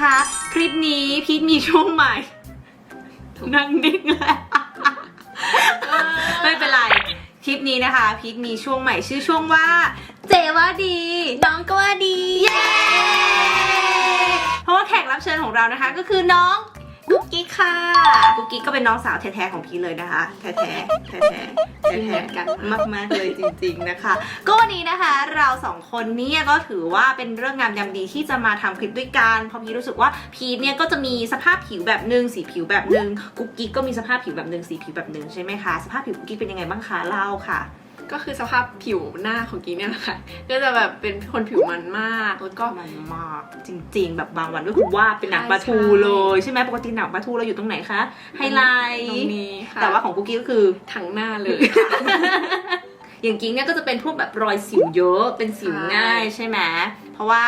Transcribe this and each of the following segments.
นะคะ คลิปนี้พีทมีช่วงใหม่ นั่งนิ่งแล้วไม่เป็นไรคลิปนี้นะคะ พีทมีช่วงใหม่ชื่อช่วงว่า เจว่าดี น้องก็ว่าดี เย้ เพราะว่าแขกรับเชิญของเรานะคะ ก็คือน้อง กุ๊กกิ๊กค่ะ กุ๊กกิ๊กก็เป็นน้องสาวแท้ๆของพีเลยนะคะ แท้ๆ แท้ๆ แท้ๆกันมากๆเลยจริงๆนะคะ ก็วันนี้นะคะเราสองคนเนี่ยก็ถือว่าเป็นเรื่องงามยามดีที่จะมาทำคลิปด้วยกันเพราะพีรู้สึกว่าพีทเนี่ยก็จะมีสภาพผิวแบบหนึ่งสีผิวแบบหนึ่งกุ๊กกิ๊กก็มีสภาพผิวแบบหนึ่งสีผิวแบบหนึ่งใช่ไหมคะ สภาพผิวกุ๊กกิ๊กเป็นยังไงบ้างคะเล่าค่ะ ก็คือสภาพผิวหน้าของกิ๊กเนี่ยแหละค่ะก็จะแบบเป็นคนผิวมันมากแล้วก็ มันมากจริง ๆ แบบบางวันก็คือว่าเป็นหนังปลาทูใช่เลยใช่ไหมปกติหนังปลาทูเราอยู่ตรงไหนคะไฮไลท์ตรงนี้ค่ะแต่ว่าของกุ๊กกิ๊กก็คือทั้งหน้าเลยอย่างกิ๊กเนี่ยก็จะเป็นพวกแบบรอยสิวเยอะเป็นสิวง่ายใช่ไหมเพราะว่า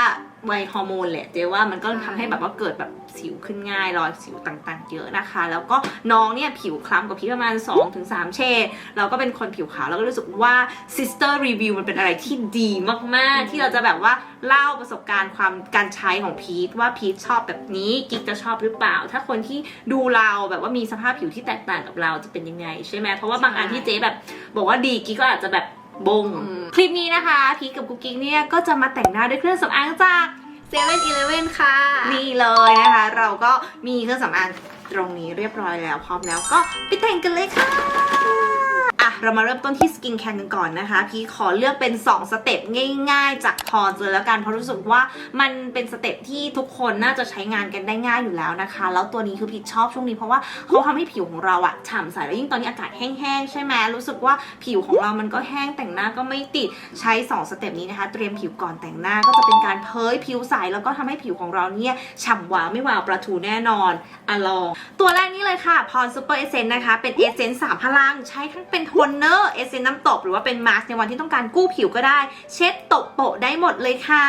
วัยฮอร์โมนแหละเจ๊ว่ามันก็ทำให้แบบว่าเกิดแบบ สิวขึ้นง่ายรอยสิวต่างๆ เยอะนะคะ แล้วก็น้องเนี่ยผิวคล้ำกว่าพี่ประมาณ 2-3เฉดเราก็เป็นคนผิวขาวแล้วก็รู้สึกว่า sister review มันเป็นอะไรที่ดีมากๆ ที่เราจะแบบว่าเล่าประสบการณ์ความการใช้ของพีทว่าพีทชอบแบบนี้กิ๊กจะชอบหรือเปล่า ถ้าคนที่ดูเราแบบว่ามีสภาพผิวที่แตกต่างกับเราจะเป็นยังไงใช่ไหมเพราะว่าบางอันที่เจ๊แบบบอกว่าดีกิ๊กก็อาจจะแบบบงอืมคลิปนี้นะคะ พีคกับกุ๊กกิ๊กเนี่ยก็จะมาแต่งหน้าด้วยเครื่องสำอางจาก เซเว่นอีเลเว่นค่ะ นี่เลยนะคะ เราก็มีเครื่องสำอางตรงนี้เรียบร้อยแล้วพร้อมแล้วก็ไปแต่งกันเลยค่ะอะ เรามาเริ่มต้นที่สกินแคร์กันก่อนนะคะ พี่ขอเลือกเป็น 2 สเต็ปง่าย ๆ จากพอเลยแล้วกัน เพราะรู้สึกว่ามันเป็นสเต็ปที่ทุกคนน่าจะใช้งานกันได้ง่ายอยู่แล้วนะคะ แล้วตัวนี้คือพี่ชอบช่วงนี้เพราะว่าเขาทำให้ผิวของเราอะฉ่ำใสแล้วยิ่งตอนนี้อากาศแห้งๆใช่ไหมรู้สึกว่าผิวของเรามันก็แห้งแต่งหน้าก็ไม่ติดใช้ 2 สเต็ปนี้นะคะ เตรียมผิวก่อนแต่งหน้าก็จะเป็นการเผยผิวใสแล้วก็ทำให้ผิวของเราเนี่ยฉ่ำวาวไม่วาวประทูแน่นอนอะลองตัวแรกนี่เลยค่ะพรซูเปอร์เอเซนนะคะเป็นเอเซนสามพลังใช้ทั้งเป็นโทนเนอร์เอเซนน้ำตบหรือว่าเป็นมาสก์ในวันที่ต้องการกู้ผิวก็ได้ เช็ดตบโปะได้หมดเลยค่ะ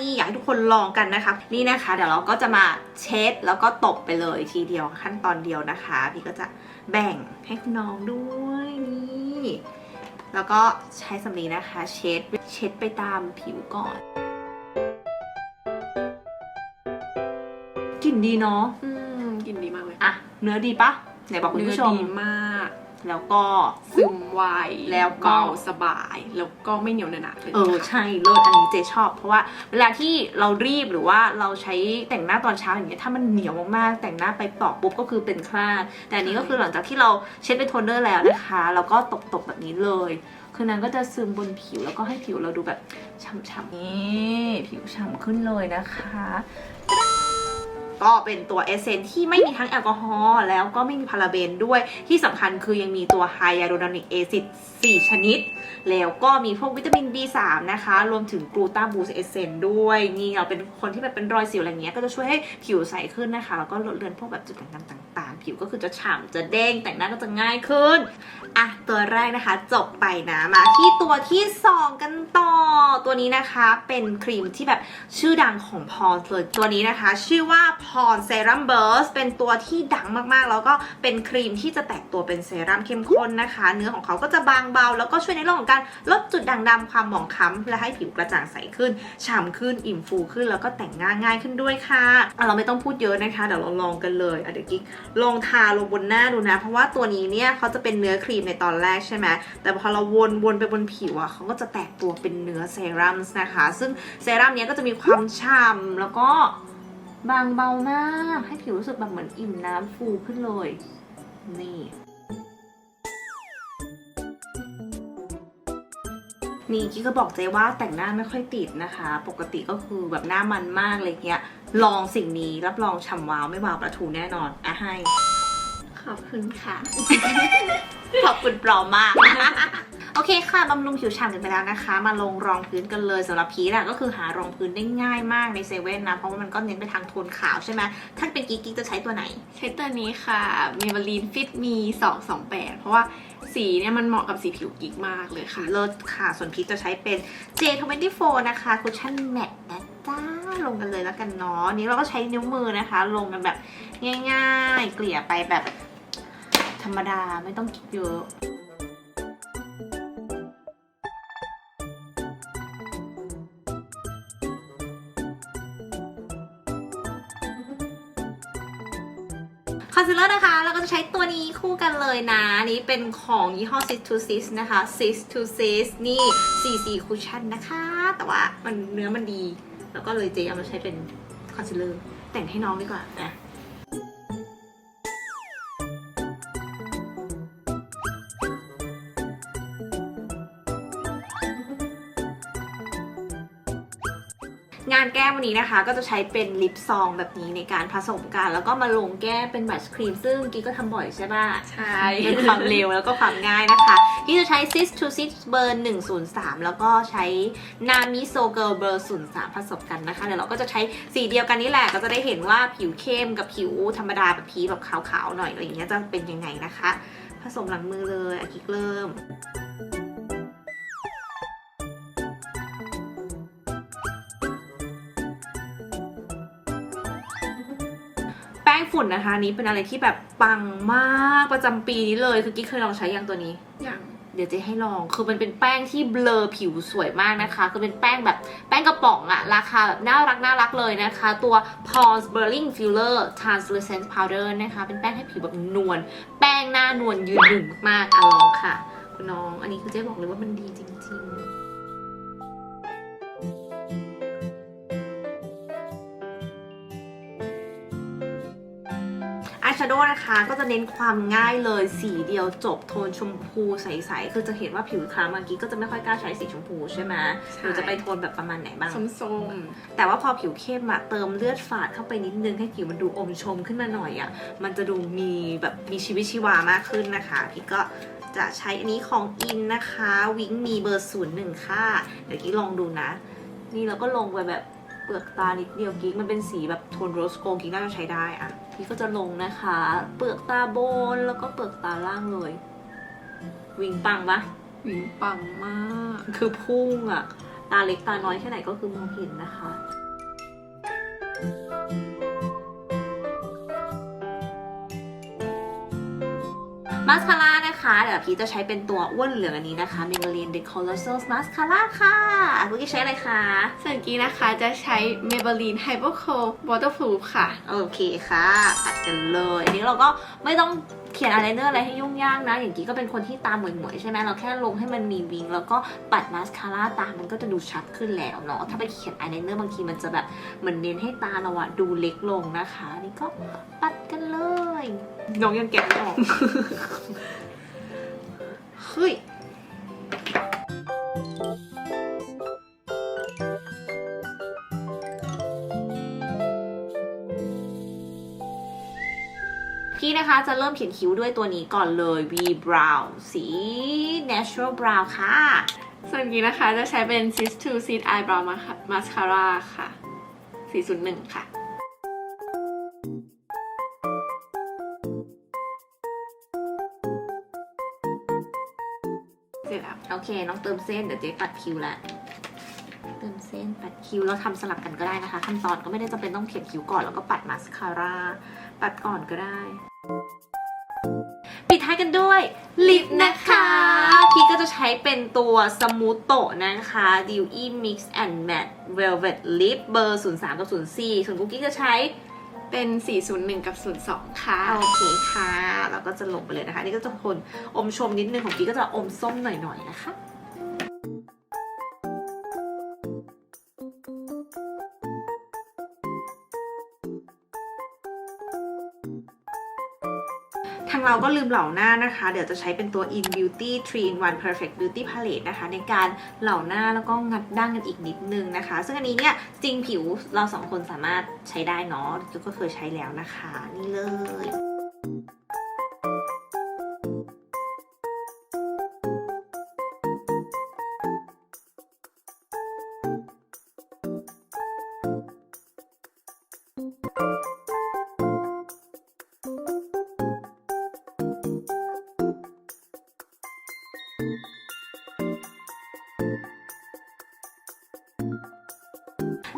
นี่อยากให้ทุกคนลองกันนะคะ นี่นะคะ เดี๋ยวเราก็จะมาเช็ดแล้วก็ตบไปเลยทีเดียวขั้นตอนเดียวนะคะ พี่ก็จะแบ่งให้คุณน้องด้วยนี่แล้วก็ใช้สำลีนะคะ เช็ดเช็ดไปตามผิวก่อนกลิ่นดีเนาะอืมกลินดีมากเลย อะ เนื้อดีปะไหนบอกคุณเนื้อผู้ชมดีมาก แล้วก็ซึมไวแล้วก็เบาสบาย แล้วก็ไม่เหนียวหนะเลยเออใช่เลิศอันนี้เจชอบ เพราะว่าเวลาที่เรารีบหรือว่าเราใช้แต่งหน้าตอนเช้าอย่างเงี้ยถ้ามันเหนียวมากๆแต่งหน้าไปปอกปุ๊บก็คือเป็นคราดแต่อันนี้ก็คือหลังจากที่เราเช็ดเป็นโทนเนอร์แล้วนะคะ แล้วก็ตบๆแบบนี้เลย คือนางก็จะซึมบนผิวแล้วก็ให้ผิวเราดูแบบฉ่ำๆนี่ผิวฉ่ำขึ้นเลยนะคะ ก็เป็นตัวเอเซนที่ไม่มีทั้งแอลกอฮอล์แล้วก็ไม่มีพาราเบนด้วย ที่สำคัญคือยังมีตัวไฮยาลูรอนิกแอซิด4 ชนิด แล้วก็มีพวกวิตามิน B3 นะคะ รวมถึงกลูตาบูสเอเซนด้วย นี่เราเป็นคนที่แบบเป็นรอยสิวอะไรเงี้ย ก็จะช่วยให้ผิวใสขึ้นนะคะ แล้วก็ลดเลือนพวกแบบจุดด่างดำต่างๆ ผิวก็คือจะฉ่ำจะเด้งแต่งหน้าก็จะง่ายขึ้น อะตัวแรกนะคะจบไปนะมาที่ตัวที่ 2 กันต่อ ตัวนี้นะคะเป็นครีมที่แบบชื่อดังของพรเลยตัวนี้นะคะ ชื่อว่าพรเซรั่มเบิร์สเป็นตัวที่ดังมากๆ แล้วก็เป็นครีมที่จะแตกตัวเป็นเซรั่มเข้มข้นนะคะ เนื้อของเขาก็จะบางเบา แล้วก็ช่วยในเรื่องของการลดจุดด่างดำความหมองคล้ำและให้ผิวกระจ่างใสขึ้นฉ่ำขึ้นอิ่มฟูขึ้น แล้วก็แต่งหน้าง่ายขึ้นด้วยค่ะอะเราไม่ต้องพูดเยอะนะคะเดี๋ยวเราลองกันเลยอะเดี๋ยวกิ๊กลองทาลงบนหน้าดูนะ เพราะว่าตัวนี้เนี่ยเขาจะเป็นเนื้อครีมในตอนแรกใช่ไหมแต่พอเราวนวนไปบนผิวอะเขาก็จะแตกตัวเป็นเนื้อเซรั่มนะคะ ซึ่งเซรั่มเนี้ยก็จะมีความฉ่ำแล้วก็บางเบามาก ให้ผิวรู้สึกแบบเหมือนอิ่มน้ำฟูขึ้นเลย นี่นี่กิ๊กก็บอกเจว่าแต่งหน้าไม่ค่อยติดนะคะ ปกติก็คือแบบหน้ามันมากอะไรเงี้ย ลองสิ่งนี้รับรองฉ่ำว้าวไม่วาวประทูแน่นอนอะให้ ขอบคุณค่ะ ขอบคุณปลอมมาก โอเคค่ะบำรุงผิวฉ่ำกันไปแล้วนะคะ มาลงรองพื้นกันเลยสำหรับพีทอะก็คือหารองพื้นได้ง่ายมากในเซเว่นนะ เพราะว่ามันก็เน้นไปทางโทนขาวใช่ไหมถ้าเป็นกิ๊กกิ๊กจะใช้ตัวไหน ใช้ตัวนี้ค่ะ Maybelline Fit Me 228 เพราะว่าสีเนี่ยมันเหมาะกับสีผิวกิ๊กมากเลยค่ะ เลิศค่ะ ส่วนพีทจะใช้เป็น J24 นะคะคุชชั่นแมตนะจ้าลงกันเลยแล้วกันเนาะนี้เราก็ใช้นิ้วมือนะคะ ลงกันแบบง่าย ๆ เกลี่ยไปแบบ ธรรมดาไม่ต้องคิดเยอะนคอนซีลเลอร์นะคะ เราก็จะใช้ตัวนี้คู่กันเลยนะ นี้เป็นของยี่ห้อ Sis to Sis นะคะ Sis to Sis นี่ CC Cushion นะคะ แต่ว่ามันเนื้อมันดี แล้วก็เลยเจเอามาใช้เป็นคอนซีลเลอร์ แต่งให้น้องดีกว่านะ งานแก้มวันนี้นะคะ ก็จะใช้เป็นลิปซองแบบนี้ในการผสมกัน แล้วก็มาลงแก้มเป็นบัชครีม ซึ่งกิ๊กก็ทำบ่อยใช่ป่ะ ใช่เป็นความเร็วแล้วก็ความง่ายนะคะที่จะใช้ Sis to Sis เบอร์103 แล้วก็ใช้ Nami So Girl เบอร์03 ผสมกันนะคะเดี๋ยวเราก็จะใช้สีเดียวกันนี่แหละก็จะได้เห็นว่าผิวเข้มกับผิวธรรมดาแบบพีชแบบขาวๆหน่อยอะไรอย่างเงี้ยจะเป็นยังไงนะคะ ผสมหลังมือเลยอากิกเริ่ม ป้งฝุ่นนะคะอันนี้เป็นอะไรที่แบบปังมากประจำปีนี้เลยคือกิ๊กเคยลองใช้ยังตัวนี้อย่างเดี๋ยวเจะให้ลอง คือมันเป็นแป้งที่เบลอผิวสวยมากนะคะ คือเป็นแป้งแบบแป้งกระป๋องอะราคาแบบน่ารักน่ารักเลยนะคะ ตัว Pond's Burling Filler Translucent Powder นะคะ เป็นแป้งให้ผิวแบบนวล แป้งหน้านวลยืนหนึ่งมากๆอะลองค่ะ คุณน้อง อันนี้คือเจ๊บอกเลยว่ามันดีจริง ๆ โดว์นะคะก็จะเน้นความง่ายเลยสีเดียวจบโทนชมพูใสๆ คือจะเห็นว่าผิวคล้ำเมื่อกี้ก็จะไม่ค่อยกล้าใช้สีชมพูใช่ไหมหนูจะไปโทนแบบประมาณไหนบ้างส้มแต่ว่าพอผิวเข้มอะเติมเลือดฝาดเข้าไปนิดนึงให้ผิวมันดูอมชมขึ้นมาหน่อยอะมันจะดูมีแบบมีชีวิตชีวามากขึ้นนะคะพี่ก็จะใช้อันนี้ของอินนะคะ วิงมีเบอร์ศูนย์หนึ่งค่ะ เดี๋ยวกี้ลองดูนะ นี่เราก็ลงไปแบบ เปลือกตานิดเดียวกิ๊กมันเป็นสีแบบโทนโรสโกกิ๊กน่าจะใช้ได้อะพี่ก็จะลงนะคะ เปลือกตาบนแล้วก็เปลือกตาล่างเลย วิงปังปะๆวิงปังมาก คือพุ่งอะตาเล็กตาน้อยแค่ไหนก็คือมองเห็นนะคะมาสคาร่านะคะ เดี๋ยวพีชจะใช้เป็นตัวอ้วนเหลืองอันนี้นะคะ Maybelline The Colossal Mascara ค่ะคุณกี้ใช้อะไรคะส่วนกี้นะคะจะใช้ Maybelline Hyper Curl Waterproof ค่ะ โอเคค่ะตัดกันเลยอันนี้เราก็ไม่ต้องเขียนอะไรเนอร์อะไรให้ยุ่งยากนะ อย่างกี้ก็เป็นคนที่ตาหมวยๆใช่ไหมเราแค่ลงให้มันมีวิงแล้วก็ปัดมาสคาร่าตา มันก็จะดูชัดขึ้นแล้วเนาะ ถ้าไปเขียนอายไลเนอร์บางทีมันจะแบบเหมือนเน้นให้ตาเราอะดูเล็กลงนะคะ นี่ก็ปัดกันเลย น้องยังแกะไม่ออก เฮ้ยพี่นะคะจะเริ่มเขียนคิ้วด้วยตัวนี้ก่อนเลย V Brown สี Natural Brown ค่ะ ส่วนกี้นะคะจะใช้เป็น Sis to Sis Eyebrow Mascara ค่ะ 401 ค่ะ เสร็จแล้วโอเค น้องเติมเส้นเดี๋ยวเจ๊ปัดคิ้วละเติมเส้นปัดคิ้วแล้วทำสลับกันก็ได้นะคะ ขั้นตอนก็ไม่ได้จำเป็นต้องเขียนคิ้วก่อนแล้วก็ปัดมาสคาร่าปัดก่อนก็ได้ ปิดท้ายกันด้วยลิปนะคะ พี่ก็จะใช้เป็นตัวสมูทโตนะคะ Dewy Mix and Matte Velvet Lip เบอร์ 03 กับ 04 ส่วนกุ๊กกี้จะใช้ เป็น 401 กับ 02 ค่ะ โอเคค่ะ เราก็จะลงไปเลยนะคะ นี่ก็จะคนอมชมนิดนึงของกี้ก็จะอมส้มหน่อยๆนะคะ ทางเราก็ลืมเหล่าหน้านะคะ เดี๋ยวจะใช้เป็นตัว In Beauty 3 in 1 Perfect Beauty Palette นะคะ ในการเหล่าหน้าแล้วก็งัดดั้งกันอีกนิดนึงนะคะ ซึ่งอันนี้เนี่ยจริงผิวเราสองคนสามารถใช้ได้เนาะก็เคยใช้แล้วนะคะ นี่เลย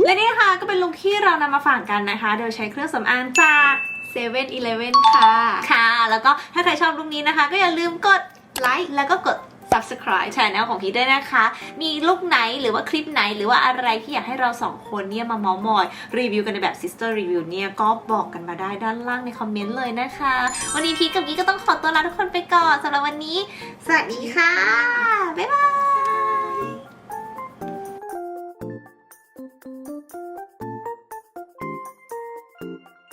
และนี่ค่ะก็เป็นลุคที่เรานำมาฝากกันนะคะ โดยใช้เครื่องสำอางจาก7 Eleven ค่ะ ค่ะ แล้วก็ถ้าใครชอบลุคนี้นะคะ ก็อย่าลืมกดไลค์แล้วก็กด subscribe ช anel ของพีทด้วยนะคะ มีลูกไหนหรือว่าคลิปไหนหรือว่าอะไรที่อยากให้เราสองคนเนี่ยมาเมอมอย รีวิวกันในแบบ sister review เนี่ยก็บอกกันมาได้ด้านล่างในคอมเมนต์เลยนะคะ วันนี้พีทกับกี้ก็ต้องขอตัวลาทุกคนไปก่อนสำหรับวันนี้ สวัสดีค่ะ บ๊ายบาย